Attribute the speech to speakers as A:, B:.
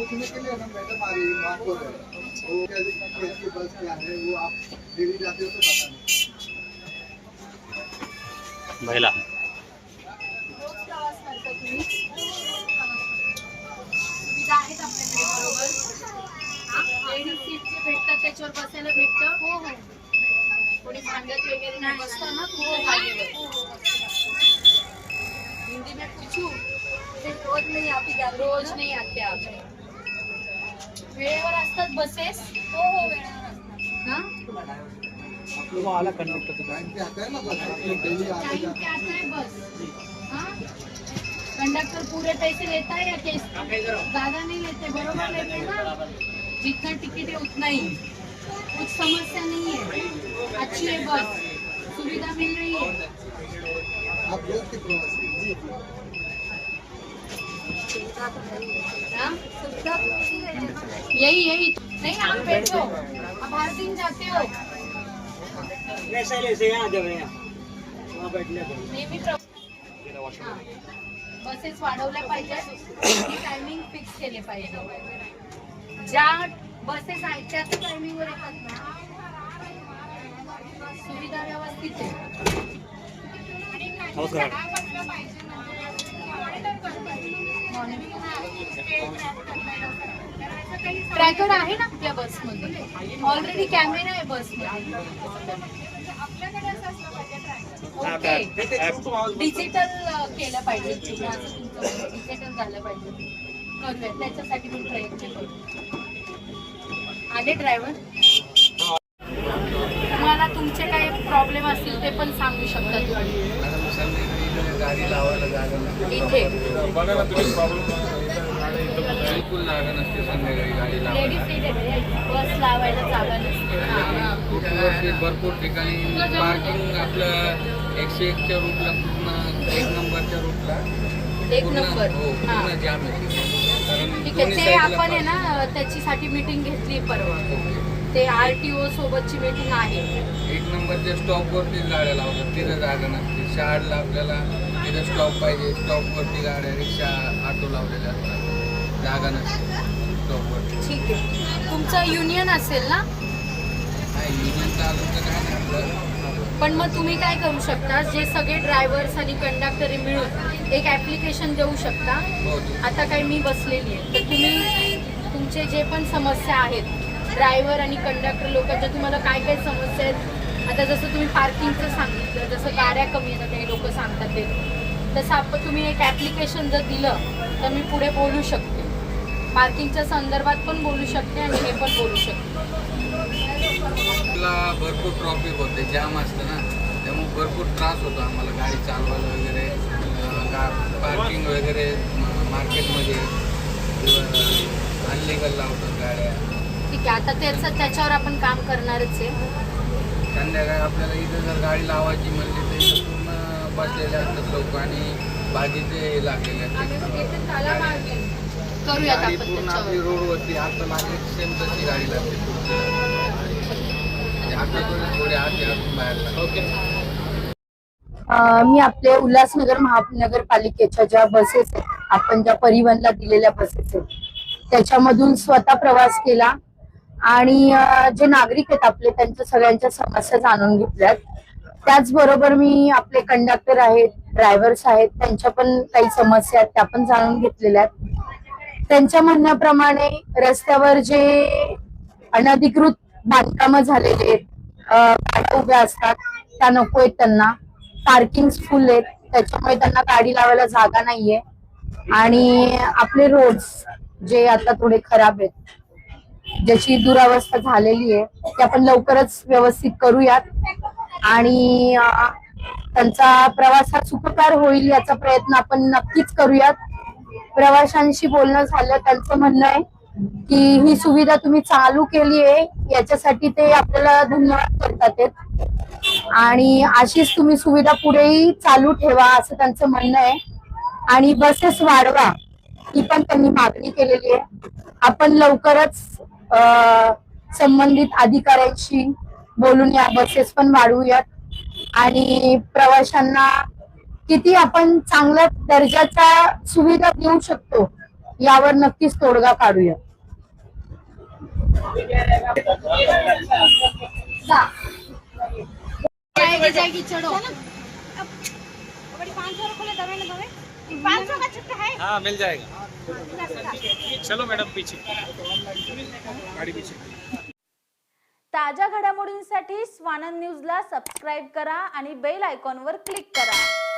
A: पूछने के लिए ना मैडम आ रही है। आपको है वो कैसी बस क्या है वो आप डेली जाते हो तो बता
B: महिला।
C: रोज प्रवास करता तुम्ही सुविधा आहेत आपल्याकडे बरोबर? लेडीज सीट जे भेटतात त्याच्यावर बसायला भेटतं? हो हो. कोणी सांगत वगैरे नाही बसतं ना? तुमच्या जागेवर हिंदी में पूछू रोज नाही आती रोज नाही आते आप वेळेवर असतात बसेस हो हो वेळेवर असतात.
A: है? ना बस.
C: कंडक्टर पूरे पैसे लेता है या कैस ज्यादा नहीं लेते बरोबर लेते ना? जितना टिकट है उतना ही. कुछ समस्या नहीं है अच्छी है बस. सुविधा मिल रही है?
A: आप
C: हाँ? यही यही। नहीं आप बैठो। आप हर दिन जाते हो। हां. बसेस वाढवल्या पाहिजे. टायमिंग फिक्स केले पाहिजे. ज्या बसेस आहेत त्याच टायमिंगवर येतात ना. सुविधा व्यवस्थित आहे. ट्रॅकर आहे ना आपल्या बसमध्ये ऑलरेडी कॅमेरा आहे बसमध्ये ओके डिजिटल केलं पाहिजे. डिजिटल झालं पाहिजे. करूया त्याच्यासाठी मी प्रयत्न करू. आले ड्रायव्हर तुम्हाला तुमचे काय प्रॉब्लेम असतील ते पण सांगू शकता तुम्ही. इथे
D: बघा ना तुम्ही प्रॉब्लेम
A: बिलकुल जागा नसते संध्याकाळी गाडी लावायला.
C: बस जागा नसते. हा, हा.
A: भरपूर ठिकाणी. पार्किंग आपलं एकशे एकच्या रूटला पूर्ण एक नंबरच्या रूटला
C: एक नंबर.
A: हो
C: हा.
A: पूर्ण जाम आहे
C: ठीक ते आपण आहे. ना त्याच्यासाठी मीटिंग घेतली परवा.
A: ओके.
C: ते आर टी ओ सोबतची मीटिंग आहे.
A: एक नंबरच्या स्टॉपवरती गाड्या लावतात. तिथं जागा नसते. शहाडला आपल्याला तिथं स्टॉप पाहिजे. स्टॉपवरती गाड्या रिक्षा ऑटो लावलेल्या असतात. जागा नसते
C: ठीक आहे. तुमचं युनियन असेल ना?
A: नाही युनियन चालू तर काय नाही. आपलं
C: पण मग तुम्ही काय करू शकता? जे सगळे ड्रायव्हर्स आणि कंडक्टर मिळून एक ऍप्लिकेशन देऊ शकता?
A: हो
C: आता काय मी बसलेली आहे. तर तुम्ही तुमचे जे पण समस्या आहेत ड्रायव्हर आणि कंडक्टर लोकांच्या तुम्हाला काय काय समस्या आहेत? आता जसं तुम्ही पार्किंगचं सांगितलं जसं गाड्या कमी येतात काही लोक सांगतात ते. तसं आपण तुम्ही एक ॲप्लिकेशन जर दिलं तर मी पुढे बोलू शकते. पार्किंगच्या संदर्भात पण बोलू शकते आणि हे पण बोलू शकते.
A: भरपूर ट्रॉफिक होते जाम असतं ना. त्यामुळे भरपूर त्रास होतो आम्हाला गाडी चालवायला वगैरे पार्किंग वगैरे मार्केटमध्ये अनलिगल लावतात गाड्या.
C: ठीक आहे आता त्याचं त्याच्यावर आपण काम करणारच आहे.
A: संध्याकाळी आपल्याला इथं जर गाडी लावायची म्हणली तर इथं पूर्ण बसलेले असतात लोक आणि भाजीचे लागलेले असतात.
C: करूयात आपण
A: आपली
C: त्याच्यावर.
A: रोडवरती आता लागली सेम तशी गाडी लागते म्हणजे आता थोडी थोडी आत आतून बाहेर लागते
D: ओके.
E: अ, मी आपल्या उल्हासनगर महानगरपालिकेच्या ज्या बसेस आहेत आपण ज्या परिवहनला दिलेल्या बसेस आहेत त्याच्यामधून स्वतः प्रवास केला आणि जे नागरिक आहेत आपले त्यांच्या सगळ्यांच्या समस्या जाणून घेतल्यात. त्याचबरोबर मी आपले कंडक्टर आहेत ड्रायव्हर्स आहेत त्यांच्या पण काही समस्या आहेत त्या पण जाणून घेतलेल्या आहेत. त्यांच्या म्हणण्याप्रमाणे रस्त्यावर जे अनधिकृत बांधकाम झालेले आहेत गाड्या उभ्या असतात त्या नको आहेत त्यांना. पार्किंग फुल आहेत त्याच्यामुळे त्यांना गाडी लावायला जागा नाहीये. आणि आपले रोड्स जे आता थोडे खराब आहेत ज्याची दुरावस्था झालेली आहे ते आपण लवकरच व्यवस्थित करूयात. आणि त्यांचा प्रवास हा सुखकार होईल याचा प्रयत्न आपण नक्कीच करूयात. प्रवाशांशी बोलणं झालं त्यांचं म्हणणं आहे की ही सुविधा तुम्ही चालू केली आहे याच्यासाठी ते आपल्याला धन्यवाद करतात आणि अशीच तुम्ही सुविधा पुढेही चालू ठेवा असं त्यांचं म्हणणं आहे. आणि बसेस वाढवा ही पण त्यांनी मागणी केलेली आहे. आपण लवकरच संबंधित अधिकाऱ्यांशी बोलून या बसेस पण वाढवूयात. आणि प्रवाशांना किती आपण चांगल्या दर्जाच्या सुविधा देऊ शकतो यावर नक्कीच तोडगा काढूया.
D: हाँ मिल जाएगा। चलो मैडम पीछे। गाड़ी पीछे।
B: ताज्या घडामोडींसाठी स्वानंद न्यूजला सबस्क्राईब करा आणि बेल आयकॉनवर क्लिक करा.